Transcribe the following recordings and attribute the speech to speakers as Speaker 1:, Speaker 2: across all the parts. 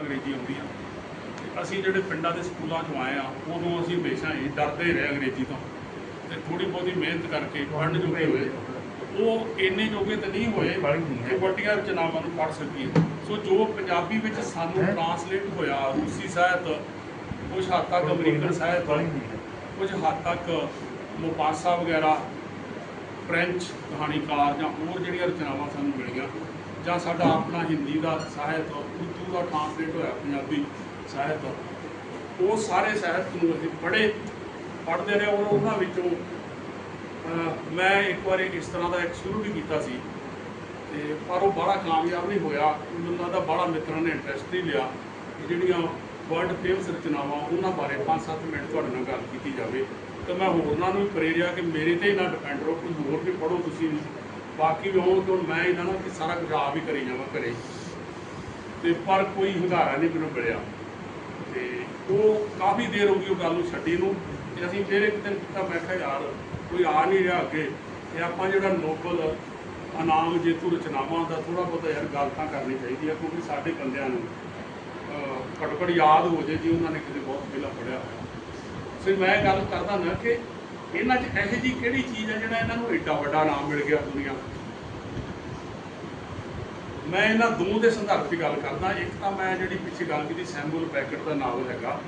Speaker 1: ਅੰਗਰੇਜ਼ੀ ਆਉਂਦੀ ਆ। ਤੇ ਅਸੀਂ ਜਿਹੜੇ ਪਿੰਡਾਂ ਦੇ ਸਕੂਲਾਂ 'ਚੋਂ ਆਏ ਆ ਉਦੋਂ ਅਸੀਂ ਹਮੇਸ਼ਾ ਹੀ ਡਰਦੇ ਰਹੇ ਅੰਗਰੇਜ਼ੀ ਤੋਂ। ਤੇ ਥੋੜੀ ਬਹੁਤੀ ਮਿਹਨਤ ਕਰਕੇ ਪੜ੍ਹਨ ਜੋਗੇ ਹੋਏ। ਉਹ ਇੰਨੇ ਜੋਗੇ ਤਾਂ ਨਹੀਂ ਹੋਏ ਕਿ ਵੱਡੀਆਂ ਰਚਨਾਵਾਂ ਨੂੰ ਪੜ੍ਹ ਸਕੀਏ। ਸੋ ਜੋ ਪੰਜਾਬੀ ਵਿੱਚ ਸਾਨੂੰ ਟਰਾਂਸਲੇਟ ਹੋਇਆ ਰੂਸੀ ਸਾਹਿਤ ਕੁਝ ਹੱਦ ਤੱਕ ਅਮਰੀਕਨ ਸਾਹਿਤ ਕੁਝ ਹੱਦ ਤੱਕ ਮੋਪਾਸਾ ਵਗੈਰਾ ਫ੍ਰੈਂਚ ਕਹਾਣੀਕਾਰ ਜਾਂ ਹੋਰ ਜਿਹੜੀਆਂ ਰਚਨਾਵਾਂ ਸਾਨੂੰ ਮਿਲੀਆਂ ਜਾਂ ਸਾਡਾ ਆਪਣਾ ਹਿੰਦੀ ਦਾ ਸਾਹਿਤ ਉਰਦੂ ਦਾ ਟਰਾਂਸਲੇਟ ਹੋਇਆ, ਪੰਜਾਬੀ ਸਾਹਿਤ ਉਹ ਸਾਰੇ ਸਾਹਿਤ ਨੂੰ ਅਸੀਂ ਪੜ੍ਹੇ ਪੜ੍ਹਦੇ ਰਹੇ ਔਰ ਉਹਨਾਂ ਵਿੱਚੋਂ ਮੈਂ ਇੱਕ ਵਾਰੀ ਇਸ ਤਰ੍ਹਾਂ ਦਾ ਇੱਕ ਸ਼ੁਰੂ ਵੀ ਕੀਤਾ ਸੀ। ਤੇ ਪਰ ਉਹ ਬੜਾ ਕਾਮਯਾਬ ਨਹੀਂ ਹੋਇਆ, ਮੈਨੂੰ ਲੱਗਦਾ ਬੜਾ ਮਿੱਤਰਾਂ ਨੇ ਇੰਟਰਸਟ ਨਹੀਂ ਲਿਆ ਜਿਹੜੀਆਂ ਵਰਲਡ ਫੇਮਸ ਰਚਨਾਵਾਂ ਉਹਨਾਂ ਬਾਰੇ 5-7 ਮਿੰਟ ਤੁਹਾਡੇ ਨਾਲ ਗੱਲ ਕੀਤੀ ਜਾਵੇ। ਤਾਂ ਮੈਂ ਹੋਰਨਾਂ ਨੂੰ ਵੀ ਪ੍ਰੇਰਿਆ ਕਿ ਮੇਰੇ ਤੇ ਹੀ ਨਾ ਡਿਪੈਂਡ ਰਹੋ, ਕੋਈ ਹੋਰ ਵੀ ਪੜ੍ਹੋ ਤੁਸੀਂ। ਬਾਕੀ ਵੀ ਹੋਣ ਤੋਂ ਮੈਂ ਇਹਨਾਂ ਨਾਲ ਕਿ ਸਾਰਾ ਕੁਝ ਆਪ ਹੀ ਕਰੀ ਜਾਵਾਂ ਘਰੇ। ਤੇ ਪਰ ਕੋਈ ਹੰਗਾਰਾ ਨਹੀਂ ਮੈਨੂੰ ਮਿਲਿਆ। ਤੇ ਉਹ ਕਾਫੀ ਦੇਰ ਹੋ ਗਈ ਉਹ ਗੱਲ ਨੂੰ ਛੱਡੀ ਨੂੰ। ਤੇ ਅਸੀਂ ਫਿਰ ਇੱਕ ਦਿਨ ਕੀਤਾ, ਮੈਂ ਕਿਹਾ ਯਾਰ ਕੋਈ ਆ ਨਹੀਂ ਰਿਹਾ ਅੱਗੇ। ਤੇ ਆਪਾਂ ਜਿਹੜਾ ਨੋਬਲ ਇਨਾਮ ਜੇਤੂ ਰਚਨਾਵਾਂ ਦਾ ਥੋੜਾ ਬਹੁਤਾ ਯਾਰ ਗੱਲ ਤਾਂ ਕਰਨੀ ਚਾਹੀਦੀ ਆ, ਕਿਉਂਕਿ ਸਾਡੇ ਬੰਦਿਆਂ ਨੂੰ ਘੱਟੋ ਘੱਟ ਯਾਦ ਹੋ ਜੇ ਜੀ ਉਹਨਾਂ ਨੇ ਕਿਤੇ ਬਹੁਤ ਪਹਿਲਾਂ ਪੜਿਆ ਹੋਇਆ। ਸੋ ਮੈਂ ਗੱਲ ਕਰਦਾ ਨਾ ਕਿ ਇਹਨਾਂ 'ਚ ਇਹੋ ਜੀ ਕਿਹੜੀ ਚੀਜ਼ ਹੈ ਜਿਹੜਾ ਇਹਨਾਂ ਨੂੰ ਏਡਾ ਵੱਡਾ ਨਾਮ ਮਿਲ ਗਿਆ ਦੁਨੀਆ ਮੈਂ ਇਹਨਾਂ ਦੋ ਦੇ ਸੰਦਰਭ 'ਚ ਗੱਲ ਕਰਦਾ। ਇੱਕ ਤਾਂ ਮੈਂ ਜਿਹੜੀ ਪਿੱਛੇ ਗੱਲ ਕੀਤੀ ਸੈਮੂਅਲ ਬੈਕਟ ਦਾ ਨਾਵਲ ਹੈਗਾ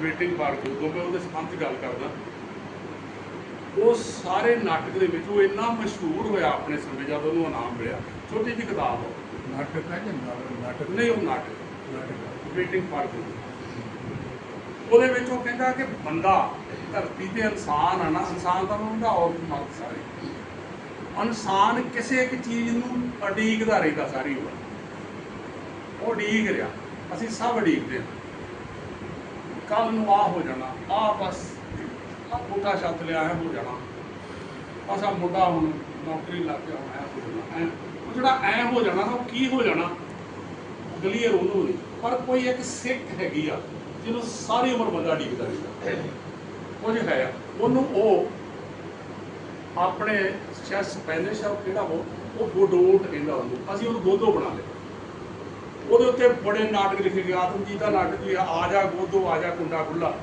Speaker 1: ਵੇਟਿੰਗ ਫਾਰ ਗੋਦੋ ਮੈਂ ਉਹਦੇ ਸੰਬੰਧ 'ਚ ਗੱਲ ਕਰਦਾ। ਉਹ ਸਾਰੇ ਨਾਟਕ ਦੇ ਵਿੱਚ ਉਹ ਇੰਨਾ ਮਸ਼ਹੂਰ ਹੋਇਆ ਆਪਣੇ ਸਮੇਂ ਜਦ ਉਹਨੂੰ ਇਨਾਮ ਮਿਲਿਆ। ਛੋਟੀ ਜਿਹੀ ਕਿਤਾਬ
Speaker 2: ਨਾਟਕ ਹੈ ਕਿ ਨਾਟਕ?
Speaker 1: ਨਹੀਂ ਉਹ ਨਾਟਕ।
Speaker 2: ਨਾਟਕ।
Speaker 1: ਵੇਟਿੰਗ ਫਾਰ ਗੋਦੋ ਉਹਦੇ ਵਿੱਚ ਉਹ ਕਹਿੰਦਾ ਕਿ ਬੰਦਾ ਧਰਤੀ ਤੇ ਇਨਸਾਨ ਆ ਨਾ, ਇਨਸਾਨ ਤਾਂ ਹੁੰਦਾ ਔਰ ਮਰਦ ਸਾਰੇ। ਇਨਸਾਨ ਕਿਸੇ ਇੱਕ ਚੀਜ਼ ਨੂੰ ਉਡੀਕਦਾ ਰਹਿੰਦਾ ਸਾਰੀ ਉਮਰ। ਉਹ ਉਡੀਕ ਰਿਹਾ। ਅਸੀਂ ਸਭ ਉਡੀਕਦੇ ਹਾਂ। ਕੱਲ ਨੂੰ ਆ ਹੋ ਜਾਣਾ ਆ ਬਸ ਆ ਕੋਟਾ ਛੱਤ ਲਿਆ ਹੈ ਹੋ ਜਾਣਾ। ਅਸਾ ਮੁੰਡਾ ਹੁਣ ਨੌਕਰੀ ਲੱਗ ਗਿਆ, ਹੁਣ ਐ ਹੋ ਜਾਣਾ, ਐਂ। ਉਹ ਜਿਹੜਾ ਐ ਹੋ ਜਾਣਾ ਉਹ ਕੀ ਹੋ ਜਾਣਾ? ਕਲੀਅਰ ਉਹਨੂੰ। ਨਹੀਂ ਪਰ ਕੋਈ ਇੱਕ ਸਿੱਖ ਹੈਗੀ ਆ। ਜਿਹਨੂੰ ਸਾਰੀ ਉਮਰ ਬੰਦਾ ਉਡੀਕਦਾ ਰਹਿੰਦਾ। ਕੁਝ ਹੈ। ਉਹਨੂੰ ਉਹ ਆਪਣੇ ਸ਼ਾਇਦ ਸਪੈਨਿਸ਼ ਆ ਕਿਹੜਾ ਉਹ ਉਹ ਗੋਡੋਟ ਕਹਿੰਦਾ ਉਹਨੂੰ। ਅਸੀਂ ਉਹਨੂੰ ਗੋਦੋ ਬਣਾ ਲਿਆ। ਉਹਦੇ ਉੱਤੇ ਬੜੇ ਨਾਟਕ ਲਿਖੇ ਗਏ। ਆਤਮਜੀਤ ਦਾ ਨਾਟਕ ਵੀ ਆ। ਆ ਜਾ ਗੋਦੋ ਆ ਜਾ ਕੁੰਡਾ ਖੁੱਲਾ।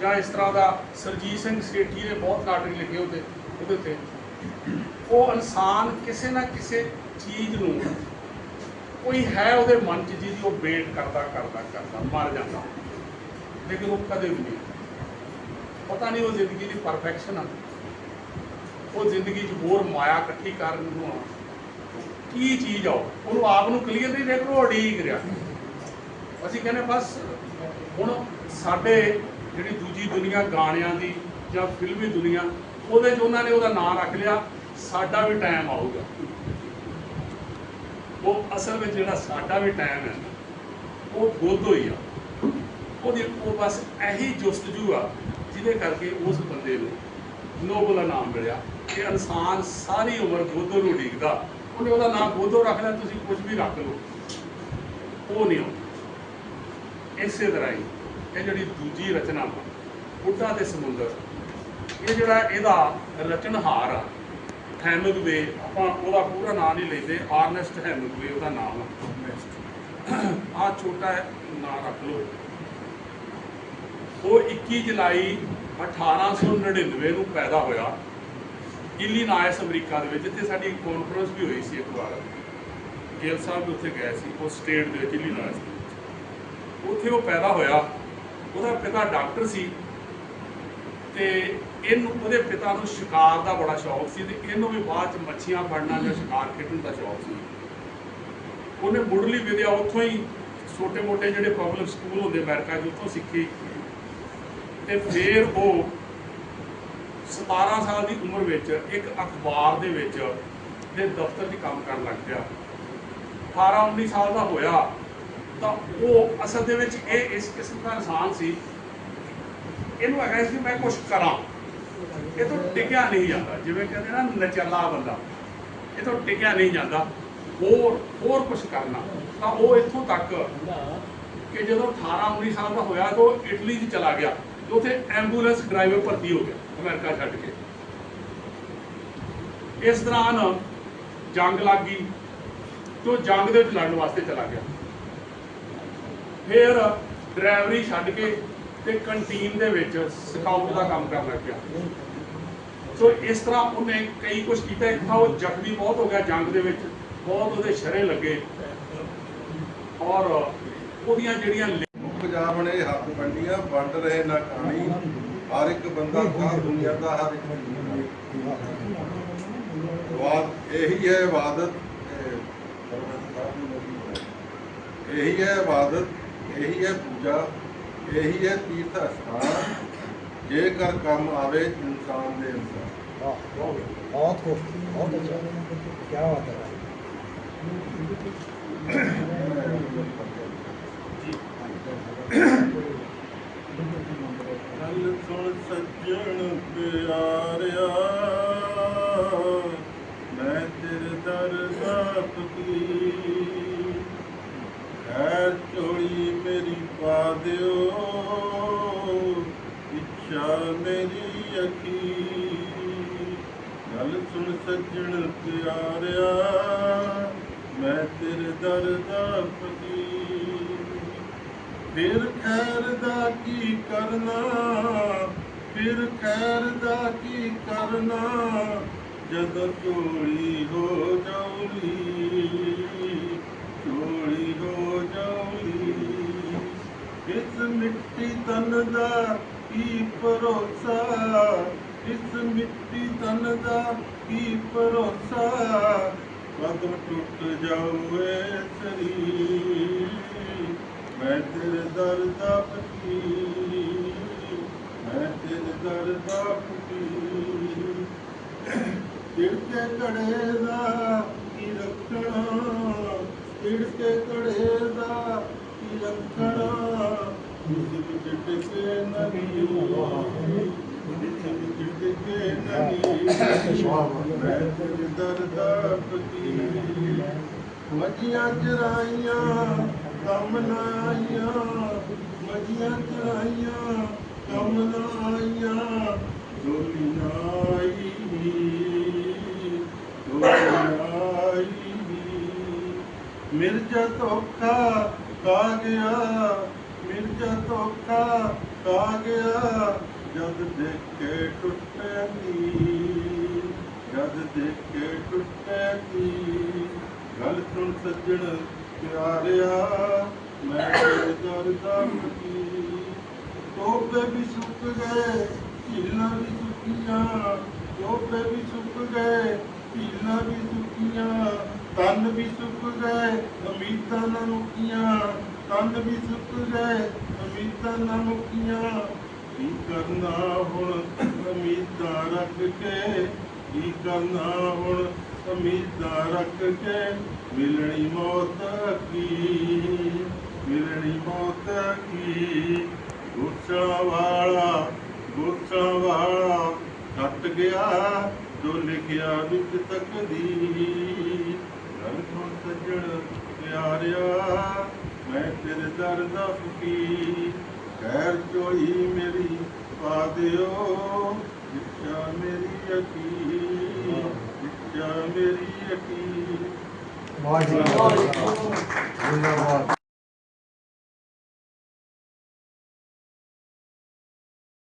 Speaker 1: ਜਾਂ ਇਸ ਤਰ੍ਹਾਂ ਦਾ ਸਰਜੀਤ ਸਿੰਘ ਸੇਠੀ ਨੇ ਬਹੁਤ ਨਾਟਕ ਲਿਖੇ ਉਹਦੇ ਉਹਦੇ ਉੱਤੇ। ਉਹ ਇਨਸਾਨ ਕਿਸੇ ਨਾ ਕਿਸੇ ਚੀਜ਼ ਨੂੰ ਕੋਈ ਹੈ ਉਹਦੇ ਮਨ 'ਚ ਜਿਹਦੀ ਉਹ ਵੇਟ ਕਰਦਾ ਕਰਦਾ ਕਰਦਾ ਮਰ ਜਾਂਦਾ। ਲੇਕਿਨ ਉਹ ਕਦੇ ਵੀ ਨਹੀਂ ਪਤਾ ਨਹੀਂ ਉਹ ਜ਼ਿੰਦਗੀ ਦੀ ਪਰਫੈਕਸ਼ਨ ਆ ਉਹ ਜ਼ਿੰਦਗੀ 'ਚ ਹੋਰ ਮਾਇਆ ਇਕੱਠੀ ਕਰਨ ਨੂੰ ਆ ਕੀ ਚੀਜ਼ ਆ ਉਹਨੂੰ ਆਪ ਨੂੰ ਕਲੀਅਰ ਨਹੀਂ ਦੇਖ ਉਹ ਉਡੀਕ ਰਿਹਾ ਅਸੀਂ ਕਹਿੰਦੇ ਬਸ ਹੁਣ ਸਾਡੇ ਜਿਹੜੀ ਦੂਜੀ ਦੁਨੀਆ ਗਾਣਿਆਂ ਦੀ ਜਾਂ ਫਿਲਮੀ ਦੁਨੀਆ ਉਹਦੇ 'ਚ ਉਹਨਾਂ ਨੇ ਉਹਦਾ ਨਾਮ ਰੱਖ ਲਿਆ ਸਾਡਾ ਵੀ ਟਾਈਮ ਆਊਗਾ ਉਹ ਅਸਲ ਵਿੱਚ ਜਿਹੜਾ ਸਾਡਾ ਵੀ ਟਾਈਮ ਹੈ ਉਹ ਗੋਦੋ ਹੋਈ ਆ ਉਹਦੀ ਉਹ ਬਸ ਇਹੀ ਜੁਸਤਜੂ ਆ ਜਿਹਦੇ ਕਰਕੇ ਉਸ ਬੰਦੇ ਨੂੰ ਨੋਬਲ ਇਨਾਮ ਮਿਲਿਆ ਕਿ ਇਨਸਾਨ ਸਾਰੀ ਉਮਰ ਗੋਦੋ ਨੂੰ ਉਡੀਕਦਾ ਉਹਨੇ ਉਹਦਾ ਨਾਮ ਗੋਦੋ ਰੱਖ ਲਿਆ ਤੁਸੀਂ ਕੁਝ ਵੀ ਰੱਖ ਲਓ। ਉਹ ਨਹੀਂ ਆਉਂਦਾ। ਇਸੇ ਤਰ੍ਹਾਂ ਹੀ ਇਹ ਜਿਹੜੀ ਦੂਜੀ ਰਚਨਾ ਬੁੱਢਾ ਤੇ ਸਮੁੰਦਰ ਇਹ ਜਿਹੜਾ ਇਹਦਾ ਰਚਨਹਾਰ ਆ ਹੈਮਿੰਗਵੇ ਆਪਾਂ ਉਹਦਾ ਪੂਰਾ ਨਾਮ ਨਹੀਂ ਲੈਂਦੇ ਆਰਨੈਸਟ ਹੈਮਿੰਗਵੇ ਉਹਦਾ ਨਾਮ ਆ। ਆ ਛੋਟਾ ਨਾਮ ਰੱਖ ਲਓ। ਉਹ 21 ਜੁਲਾਈ 1899 ਨੂੰ ਪੈਦਾ ਹੋਇਆ। ਇਲੀਨਾਇਸ ਅਮਰੀਕਾ ਦੇ ਵਿੱਚ ਜਿੱਥੇ ਸਾਡੀ ਕਾਨਫਰੰਸ ਵੀ ਹੋਈ ਸੀ ਇੱਕ ਵਾਰ। ਗੇਲ ਸਾਹਿਬ ਵੀ ਉੱਥੇ ਗਏ ਸੀ ਉਹ ਸਟੇਟ ਦੇ ਵਿੱਚ ਇਲੀਨਾਇਸ ਦੇ ਵਿੱਚ। ਉੱਥੇ ਉਹ ਪੈਦਾ ਹੋਇਆ। ਉਹਦਾ ਪਿਤਾ ਡਾਕਟਰ ਸੀ ਤੇ ਇਹਨੂੰ, ਉਹਦੇ ਪਿਤਾ ਨੂੰ ਸ਼ਿਕਾਰ ਦਾ ਬੜਾ ਸ਼ੌਕ ਸੀ ਤੇ ਇਹਨੂੰ ਵੀ ਬਾਅਦ ਚ ਮੱਛੀਆਂ ਫੜਨਾ ਜਾਂ ਸ਼ਿਕਾਰ ਖੇਡਣ ਦਾ ਸ਼ੌਕ ਸੀ। ਉਹਨੇ ਮੁੱਢਲੀ ਵਿਦਿਆ ਉੱਥੋਂ ਹੀ ਛੋਟੇ-ਮੋਟੇ ਜਿਹੜੇ ਪਬਲਿਕ ਸਕੂਲ ਹੁੰਦੇ ਅਮਰੀਕਾ 'ਚ ਉੱਥੋਂ ਸਿੱਖੀ। ਤੇ ਫਿਰ ਉਹ 17 ਸਾਲ ਦੀ ਉਮਰ ਵਿੱਚ ਇੱਕ ਅਖਬਾਰ ਦੇ ਵਿੱਚ ਦੇ ਦਫ਼ਤਰ 'ਚ ਕੰਮ ਕਰਨ ਲੱਗ ਪਿਆ 18 19 ਸਾਲ ਦਾ ਹੋਇਆ ਤਾਂ ਉਹ ਅਸਲ ਦੇ ਵਿੱਚ ਇਹ ਇਸ ਕਿਸਮ ਦਾ ਇਨਸਾਨ ਸੀ। ਇਹਨੂੰ ਹੈਗਾ ਸੀ ਮੈਂ ਕੁਝ ਕਰਾਂ। ਇਹ ਤੋਂ ਟਿਕਿਆ ਨਹੀਂ ਜਾਂਦਾ। ਜਿਵੇਂ ਕਹਿੰਦੇ ਨਾ, ਨਚਲਾ ਬੰਦਾ। ਇਹ ਤੋਂ ਟਿਕਿਆ ਨਹੀਂ ਜਾਂਦਾ। ਹੋਰ ਹੋਰ ਕੁਝ ਕਰਨਾ। ਤਾਂ ਉਹ ਇੱਥੋਂ ਤੱਕ ਕਿ ਜਦੋਂ 18 19 ਸਾਲ ਦਾ ਹੋਇਆ ਤਾਂ ਉਹ ਇਟਲੀ 'ਚ ਚਲਾ ਗਿਆ। ਉੱਥੇ ਐਂਬੂਲੈਂਸ ਡਰਾਈਵਰ ਭਰਤੀ ਹੋ ਗਿਆ, ਅਮਰੀਕਾ ਛੱਡ ਕੇ। ਇਸ ਦੌਰਾਨ ਜੰਗ ਲੱਗ ਗਈ ਤੇ ਉਹ ਜੰਗ ਦੇ ਵਿੱਚ ਲੜਨ ਵਾਸਤੇ ਚਲਾ ਗਿਆ। ਫਿਰ ਡਰਾਈਵਰੀ ਛੱਡ ਕੇ ਤੇ ਕੰਟੀਨ ਦੇ ਵਿੱਚ ਸਕਾਊਟ ਦਾ ਕੰਮ ਕਰਨ ਲੱਗ ਗਿਆ। ਸੋ ਇਸ ਤਰ੍ਹਾਂ ਉਹਨੇ ਕਈ ਕੁਝ ਕੀਤਾ। ਇੱਕ ਤਾਂ ਉਹ ਜ਼ਖਮੀ ਬਹੁਤ ਹੋ ਗਿਆ ਜੰਗ ਦੇ ਵਿੱਚ। ਬਹੁਤ ਉਹਦੇ ਸ਼ਰੇ ਲੱਗੇ। ਔਰ ਉਹਦੀਆਂ ਜਿਹੜੀਆਂ
Speaker 3: ਪੰਜਾਬ ਨੇ ਹੱਥ ਵੰਡੀਆਂ, ਵੰਡ ਰਹੇ ਨਾ ਕਹਾਣੀ ਹਰ ਇੱਕ ਬੰਦਾ ਤਾਂ ਦੁਨੀਆ ਦਾ ਹਰ ਇੱਕ ਬਾਤ ਇਹੀ ਹੈ ਇਬਾਦਤ ਇਹੀ ਹੈ ਇਬਾਦਤ ਇਹੀ ਹੈ ਪੂਜਾ, ਇਹੀ ਹੈ ਤੀਰਥ ਸਥਾਨ ਜੇਕਰ ਕੰਮ ਆਵੇ ਇਨਸਾਨ ਦੇ ਅੰਦਰ।
Speaker 4: ਵਾਹ ਬਹੁਤ ਖੂਬ ਬਹੁਤ ਅੱਛਾ। ਕੀ ਬਾਤ ਹੈ।
Speaker 3: ਗੱਲ ਸੁਣ ਸੱਜਣ ਪਿਆਰਿਆ, ਮੈਂ ਤੇਰੇ ਦਰ ਦਾ ਫਕੀਰ ਹੈ ਚੋਲੀ ਮੇਰੀ ਪਾ ਦਿਓ, ਇੱਛਾ ਮੇਰੀ ਅਖੀ। ਗੱਲ ਸੁਣ ਸੱਜਣ ਪਿਆਰਿਆ, ਮੈਂ ਤੇਰੇ ਦਰ ਦਾ ਫਕੀਰ ਫਿਰ ਖੈਰ ਦਾ ਕੀ ਕਰਨਾ? ਫਿਰ ਖੈਰ ਦਾ ਕੀ ਕਰਨਾ? ਜਦੋਂ ਚੋਲੀ ਹੋ ਜਾਊਲੀ ਚੋਲੀ ਹੋ ਜਾਊਲੀ ਇਸ ਮਿੱਟੀ ਤਨ ਦਾ ਕੀ ਭਰੋਸਾ? ਇਸ ਮਿੱਟੀ ਤਨ ਦਾ ਕੀ ਭਰੋਸਾ? ਕਦੋਂ ਟੁੱਟ ਜਾਵੇ ਸਰੀਰ। ਮੈਂ ਤੇਰੇ ਦਰ ਦਾ ਫਕੀਰ ਮੈਂ ਤੇਰੇ ਦਰ ਦਾ ਫਕੀਰ ਤਿੜਕੇ ਘੜੇ ਦਾ ਕੀ ਰੱਖਣਾ? ਤਿੜਕੇ ਘੜੇ ਦਾ ਕੀ ਰੱਖਣਾ? ਉਸ ਵਿੱਚ ਟਿਕੇ ਨਹੀਂ ਮੈਂ ਤੇਰੇ ਦਰ ਦਾ ਫਕੀਰ ਮੱਝੀਆਂ ਚਰਾਈਆਂ, ਕੰਮ ਨਾ ਆਈਆਂ ਮੱਝੀਆਂ ਚਰਾਈਆਂ, ਕੰਮ ਨਾ ਆਈਆਂ ਝੋਲੀ ਨਾ ਆਈ ਮਿਰਜ਼ਾ ਧੋਖਾ ਖਾ ਗਿਆ, ਮਿਰਜ਼ਾ ਧੋਖਾ ਖਾ ਗਿਆ, ਜਦ ਦੇਖੇ ਟੁੱਟੇ ਦੀ ਜਦ ਦੇਖੇ ਟੁੱਟੇ ਦੀ ਗੱਲ ਸੁਣ ਸੱਜਣ ਪਿਆਰਿਆ, ਮੈਂ ਤੇਰੇ ਦਰ ਦਾ ਫਕੀਰ ਟੋਪੇ ਵੀ ਸੁੱਕ ਗਏ, ਝੀਲਾਂ ਵੀ ਸੁੱਕੀਆਂ। ਟੋਪੇ ਵੀ ਸੁੱਕ ਗਏ, ਝੀਲਾਂ ਵੀ ਸੁੱਕੀਆਂ। ਤਨ ਵੀ ਸੁੱਕ ਗਏ, ਅਮੀਤਾਂ ਨਾ ਮੁੱਕੀਆਂ। ਤਨ ਵੀ ਸੁੱਕ ਗਏ ਉਮੀਦਾਂ ਨਾ ਮੁੱਕੀਆਂ। ਕੀ ਕਰਨਾ ਹੁਣ ਉਮੀਦਾਂ ਰੱਖ ਕੇ? ਕੀ ਕਰਨਾ ਹੁਣ ਉਮੀਦਾਂ ਰੱਖ ਕੇ ਮਿਲਣੀ ਮੌਤ ਕੀ? ਮਿਲਣੀ ਮੌਤ ਕੀ? ਗੁੱਸਾ ਵਾਲਾ ਗੁੱਸਾ ਵਾਲਾ ਕੱਟ ਗਿਆ ਜੋ ਲਿਖਿਆ ਵਿੱਚ ਤਕਦੀਰ ਗੱਲ ਸੱਜਣ ਪਿਆਰਿਆ, ਮੈਂ ਤੇਰੇ ਦਰ ਦਾ ਫਕੀਰ। ਖੈਰ ਚੋਈ ਮੇਰੀ ਪਾ ਦਿਓ, ਇੱਛਾ ਮੇਰੀ ਅਕੀ ਜਾ ਮੇਰੀ ਅਕੀ
Speaker 4: ਵਾਹਿਗੁਰੂ। ਜਿੰਦਾਬਾਦ।